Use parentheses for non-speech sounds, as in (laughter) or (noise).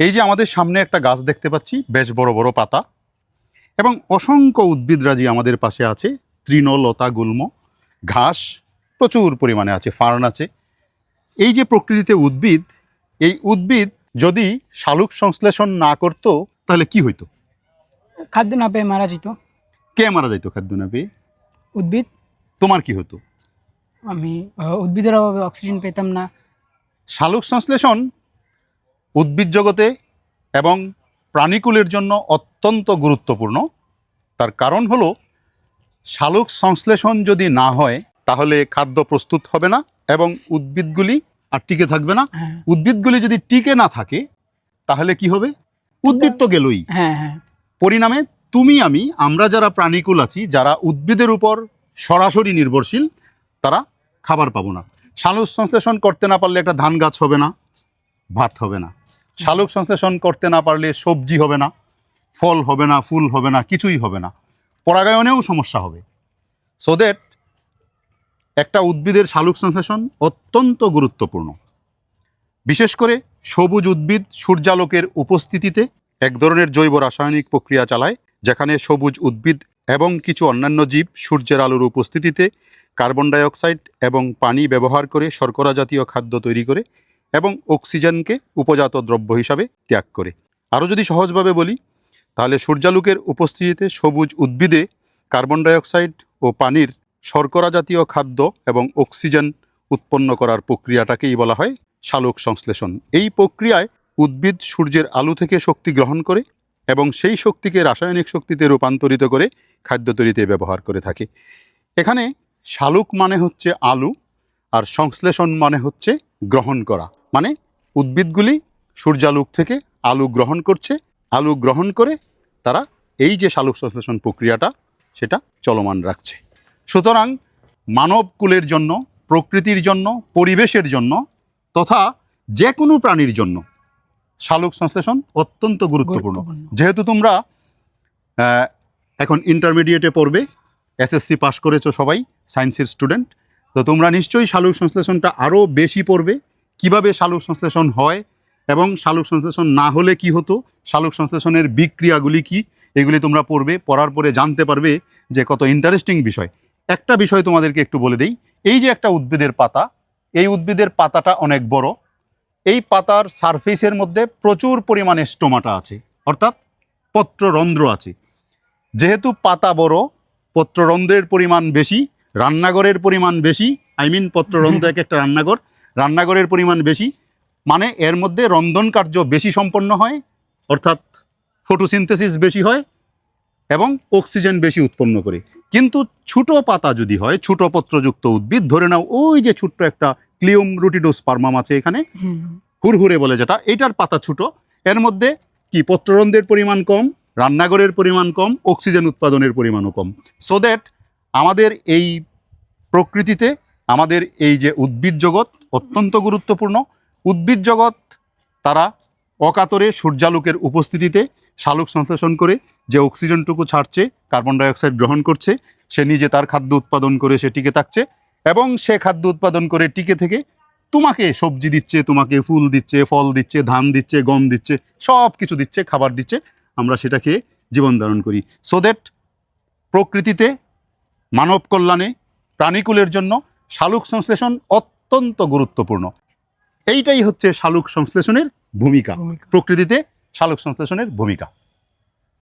এই যে আমাদের সামনে একটা গাছ দেখতে পাচ্ছি বেশ বড় বড় পাতা। এবং অসংখ্য উদ্ভিদরাজি আমাদের পাশে আছে তৃণলতা গুল্ম ঘাস প্রচুর পরিমাণে আছে ফার্ন আছে। এই যে প্রকৃতিতে উদ্ভিদ এই উদ্ভিদ যদি শালুক সংশ্লেষণ না করত তাহলে কি হইতো? খাদ্য না পেয়ে মারা যেত। কে মারা যাইতো খাদ্য না পেয়ে? উদ্ভিদ। তোমার কি হতো? আমি উদ্ভিদের অভাবে অক্সিজেন পেতাম না। শালুক সংশ্লেষণ উদ্ভিদ জগতে এবং প্রাণীকুলের জন্য অত্যন্ত গুরুত্বপূর্ণ। তার কারণ হলো শালুক সংশ্লেষণ যদি না হয় তাহলে খাদ্য প্রস্তুত হবে না এবং উদ্ভিদগুলি আর টিকে থাকবে না। হ্যাঁ। উদ্ভিদগুলি যদি টিকে না থাকে তাহলে কি হবে? উদ্ভিদ তো গেলই। হ্যাঁ হ্যাঁ। পরিণামে তুমি আমি আমরা যারা প্রাণীকুল আছি যারা উদ্ভিদের উপর সরাসরি নির্ভরশীল তারা খাবার পাবো না। শালুক সংশ্লেষণ করতে না পারলে একটা ধান গাছ হবে না ভাত হবে না। শালুক সংশ্লেষণ করতে না পারলে সবজি হবে না, ফল হবে না, ফুল হবে না, কিছুই হবে না। পরাগায়নেও সমস্যা হবে। সো দ্যাট একটা উদ্ভিদের শালুক সংশ্লেষণ অত্যন্ত গুরুত্বপূর্ণ। বিশেষ করে সবুজ উদ্ভিদ সূর্যালোকের উপস্থিতিতে এক ধরনের জৈব রাসায়নিক প্রক্রিয়া চালায়, যেখানে সবুজ উদ্ভিদ এবং কিছু অন্যান্য জীব সূর্যের আলোর উপস্থিতিতে কার্বন ডাইঅক্সাইড এবং পানি ব্যবহার করে শর্করা জাতীয় খাদ্য তৈরি করে এবং অক্সিজেনকে উপজাত দ্রব্য হিসাবে ত্যাগ করে। আরও যদি সহজভাবে বলি, তাহলে সূর্যালোকের উপস্থিতিতে সবুজ উদ্ভিদে কার্বন ডাইঅক্সাইড ও পানির শর্করা জাতীয় খাদ্য এবং অক্সিজেন উৎপন্ন করার প্রক্রিয়াটাকেই বলা হয় শালুক সংশ্লেষণ। এই প্রক্রিয়ায় উদ্ভিদ সূর্যের আলো থেকে শক্তি গ্রহণ করে এবং সেই শক্তিকে রাসায়নিক শক্তিতে রূপান্তরিত করে খাদ্য তৈরিতে ব্যবহার করে থাকে। এখানে শালুক মানে হচ্ছে আলু, আর সংশ্লেষণ মানে হচ্ছে গ্রহণ করা। মানে উদ্ভিদগুলি সূর্যালোক থেকে আলু গ্রহণ করছে। আলু গ্রহণ করে তারা এই যে শালুক সংশ্লেষণ প্রক্রিয়াটা সেটা চলমান রাখছে। সুতরাং মানবকুলের জন্য প্রকৃতির জন্য পরিবেশের জন্য তথা যে কোনো প্রাণীর জন্য শালুক সংশ্লেষণ অত্যন্ত গুরুত্বপূর্ণ। গুরুত্বপূর্ণ। যেহেতু তোমরা এখন ইন্টারমিডিয়েটে পড়বে এসএসসি পাশ করেছ সবাই সায়েন্সের স্টুডেন্ট তো তোমরা নিশ্চয়ই শালুক সংশ্লেষণটা আরও বেশি পড়বে। কীভাবে শালুক সংশ্লেষণ হয় এবং শালুক সংশ্লেষণ না হলে কি হতো? শালুক সংশ্লেষণের বিক্রিয়াগুলি কি? এগুলি তোমরা পড়বে, পড়ার পরে জানতে পারবে যে কত ইন্টারেস্টিং বিষয়। একটা বিষয় তোমাদেরকে একটু বলে দেই, এই যে একটা উদ্ভিদের পাতা, এই উদ্ভিদের পাতাটা অনেক বড়। এই পাতার সারফেসের মধ্যে প্রচুর পরিমাণে স্টোমাটা আছে, অর্থাৎ পত্ররন্ধ্র আছে। যেহেতু পাতা বড়, পত্ররন্ধ্রের পরিমাণ বেশি রান্নাঘরের পরিমাণ বেশি আই মিন পত্ররন্ধ্র (laughs) এক একটা রান্নাঘর রান্নাঘরের পরিমাণ বেশি মানে এর মধ্যে রন্ধন কার্য বেশি সম্পন্ন হয় অর্থাৎ ফটোসিনথেসিস বেশি হয় এবং অক্সিজেন বেশি উৎপন্ন করে। কিন্তু ছোট পাতা যদি হয় ছোট পত্রযুক্ত উদ্ভিদ ধরে নাও ওই যে ছোট্ট একটা ক্লিওম রুটিডোস্পার্মাম আছে এখানে হুরহুরে বলে যেটা এটার পাতা ছোট এর মধ্যে কি পত্ররন্ধ্রের পরিমাণ কম রান্নাঘরের পরিমাণ কম অক্সিজেন উৎপাদনের পরিমাণও কম। সো দ্যাট আমাদের এই প্রকৃতিতে আমাদের এই যে উদ্ভিদ জগৎ অত্যন্ত গুরুত্বপূর্ণ। উদ্ভিদ জগৎ তারা অকাতরে সূর্যালোকের উপস্থিতিতে শালুক সংশ্লেষণ করে যে অক্সিজেনটুকু ছাড়ছে, কার্বন ডাইঅক্সাইড গ্রহণ করছে, সে নিজে তার খাদ্য উৎপাদন করে সে টিকে থাকছে এবং সে খাদ্য উৎপাদন করে টিকে থেকে তোমাকে সবজি দিচ্ছে, তোমাকে ফুল দিচ্ছে, ফল দিচ্ছে, ধান দিচ্ছে, গম দিচ্ছে সব কিছু দিচ্ছে, খাবার দিচ্ছে। আমরা সেটা খেয়ে জীবন ধারণ করি। সো দ্যাট প্রকৃতিতে মানব কল্যাণে প্রাণীকুলের জন্য শালুক সংশ্লেষণ অত্যন্ত গুরুত্বপূর্ণ। এইটাই হচ্ছে শালুক সংশ্লেষণের ভূমিকা। প্রকৃতিতে শালুক সংশ্লেষণের ভূমিকা।